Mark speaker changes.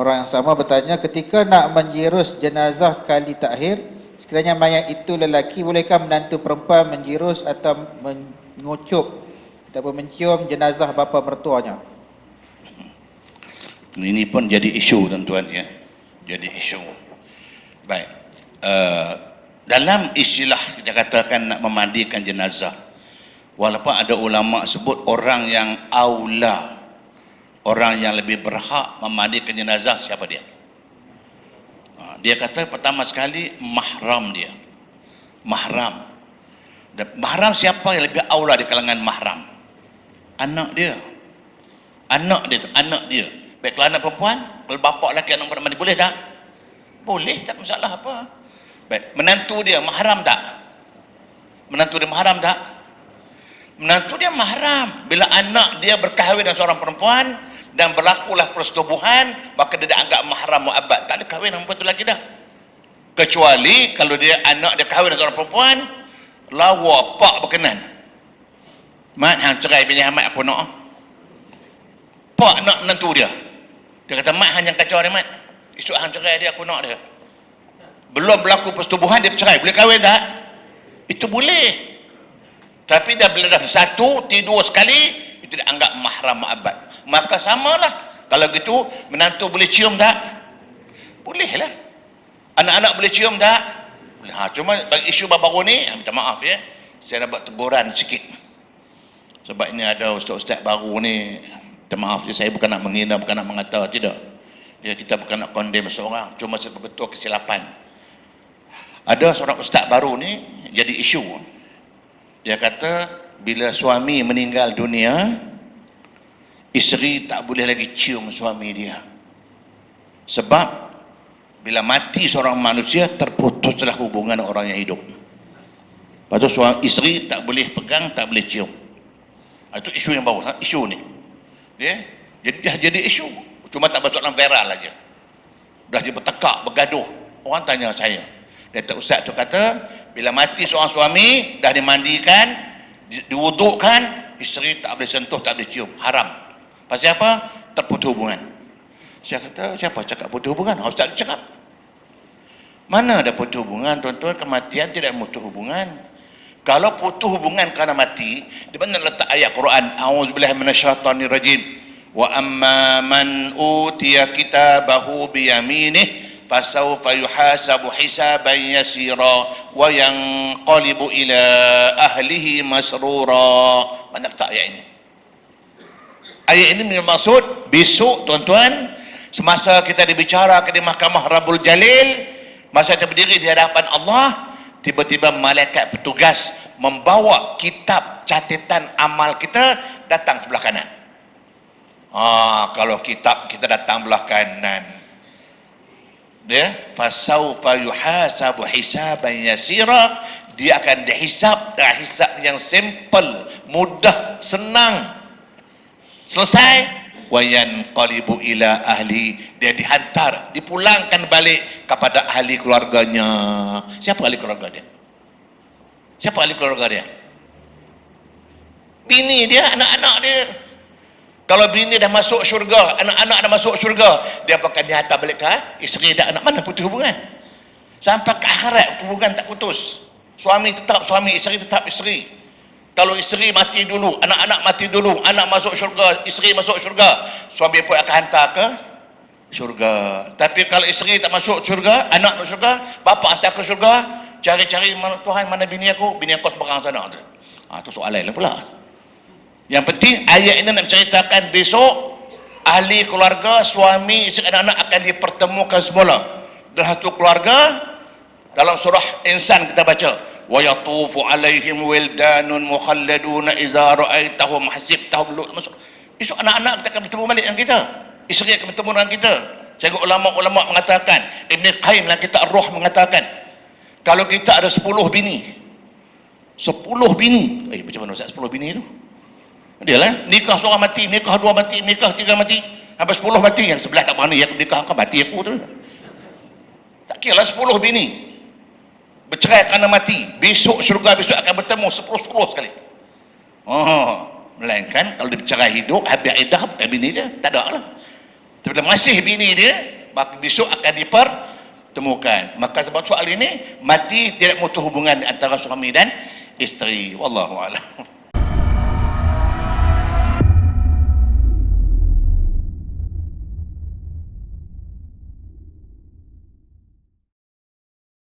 Speaker 1: Orang yang sama bertanya, ketika nak menjirus jenazah kali takhir, sekiranya mayat itu lelaki, bolehkah menantu perempuan menjirus atau mengucup ataupun mencium jenazah bapa mertuanya?
Speaker 2: Ini pun jadi isu tuan-tuan ya. Jadi isu. Baik. Uh, dalam istilah kita katakan nak memandikan jenazah. Walaupun ada ulama sebut orang yang aula orang yang lebih berhak memandikan jenazah siapa dia? Ha, dia kata pertama sekali mahram dia. Mahram. Dan mahram siapa yang lebih aula di kalangan mahram? Anak dia. Anak dia anak dia. Baik kalau anak perempuan, kalau bapak lelaki anak perempuan boleh tak? Boleh, tak masalah apa. Baik, menantu dia mahram tak? Menantu dia mahram tak? Menantu dia mahram. Bila anak dia berkahwin dengan seorang perempuan, dan berlakulah persetubuhan maka dia dianggap mahram muabbad. Tak ada kahwin dengan perempuan tu lagi dah. Kecuali kalau dia anak dia kahwin dengan seorang perempuan lawa pak berkenan. Mat hang cerai bini Ahmad aku nak. Pak nak menantu dia. Dia kata mat hang yang kacau dia mat. Esok hang cerai dia aku nak dia. Belum berlaku persetubuhan dia cerai. Boleh kahwin tak? Itu boleh. Tapi dah bila dah satu tidur sekali itu dianggap mahram muabbad maka samalah. Kalau gitu menantu boleh cium tak? Boleh lah anak-anak boleh cium tak? Boleh. Ha, cuma bagi isu baru-baru ni ha, minta maaf ya. Saya nak buat teguran sikit. Sebab ini ada ustaz-ustaz baru ni. Minta maaf ya saya bukan nak menghina bukan nak mengata tidak. Ya kita bukan nak condemn seorang. Cuma betul kesilapan. Ada seorang ustaz baru ni jadi isu. Dia kata bila suami meninggal dunia isteri tak boleh lagi cium suami dia. Sebab bila mati seorang manusia terputuslah hubungan orang yang hidup. Lepas tu suami, isteri tak boleh pegang tak boleh cium. Ah, itu isu yang baru ha? isu ni. Dia jadi dah jadi isu. Cuma tak betul dalam viral aja. Dah dia bertekak bergaduh. Orang tanya saya. Dia tak ustaz tu kata bila mati seorang suami dah dimandikan di, diwudukkan isteri tak boleh sentuh tak boleh cium. Haram pasal apa? Terputus hubungan. Saya kata siapa cakap putus hubungan? Harus tak cakap. Mana ada putus hubungan tuan-tuan? Kematian tidak putus hubungan. Kalau putus hubungan kerana mati di mana letak ayat Quran? Auzubillahi minasyaitonirrajim. Wa amma man utiya kitabahu biyaminih fasawfa yuhasabu hisaban yasira wa yanqalibu ila ahlihi masrura. Mana letak ayat ini ayat ini bermaksud besok tuan-tuan semasa kita dibicara di mahkamah Rabbul Jalil masa kita berdiri di hadapan Allah tiba-tiba malaikat petugas membawa kitab catatan amal kita datang sebelah kanan. Ah kalau kitab kita datang sebelah kanan. Dia fasaufa yuhasabu hisaban yasira. Dia akan dihisap dengan hisap yang simple mudah senang selesai wayan qalibu ila ahli dia dihantar dipulangkan balik kepada ahli keluarganya siapa ahli keluarga dia siapa ahli keluarga dia bini dia anak-anak dia kalau bini dah masuk syurga, anak-anak dah masuk syurga, dia akan dihantar balik ke isteri dan anak mana putus hubungan. Sampai ke akhirat hubungan tak putus. Suami tetap suami, isteri tetap isteri. Kalau isteri mati dulu, anak-anak mati dulu, anak masuk syurga, isteri masuk syurga, suami pun akan hantar ke syurga. Tapi kalau isteri tak masuk syurga, anak masuk syurga, bapa hantar ke syurga, cari-cari Tuhan, mana bini aku, bini aku sebarang sana. Ha, itu soalan lain pula. Yang penting ayat ini nak ceritakan besok ahli keluarga, suami, isteri dan anak akan dipertemukan semula. Dalam satu keluarga dalam surah insan kita baca yatufu alaihim wildanun mukhalladun idza ra'aitahum hasibtahum masuk. Esok anak-anak kita akan bertemu balik dengan kita. Isteri akan bertemu dengan kita. Saya ulama-ulama mengatakan Ibn Qayyim dalam kitab Ruh mengatakan kalau kita ada 10 bini 10 bini. Eh macam mana Ustaz 10 bini tu? Dia lah, nikah seorang mati, nikah dua mati, nikah tiga mati. Habis sepuluh mati, yang sebelah tak berani yang nikah kau mati aku tu. Tak kira lah sepuluh bini bercerai kerana mati. Besok syurga besok akan bertemu sepuluh-sepuluh sekali. Oh melainkan kalau dia bercerai hidup habis idah bukan bini dia. Tak ada lah. Tapi masih bini dia besok akan dipertemukan maka sebab soal ini mati tidak mutu hubungan antara suami dan isteri. Wallahu alam.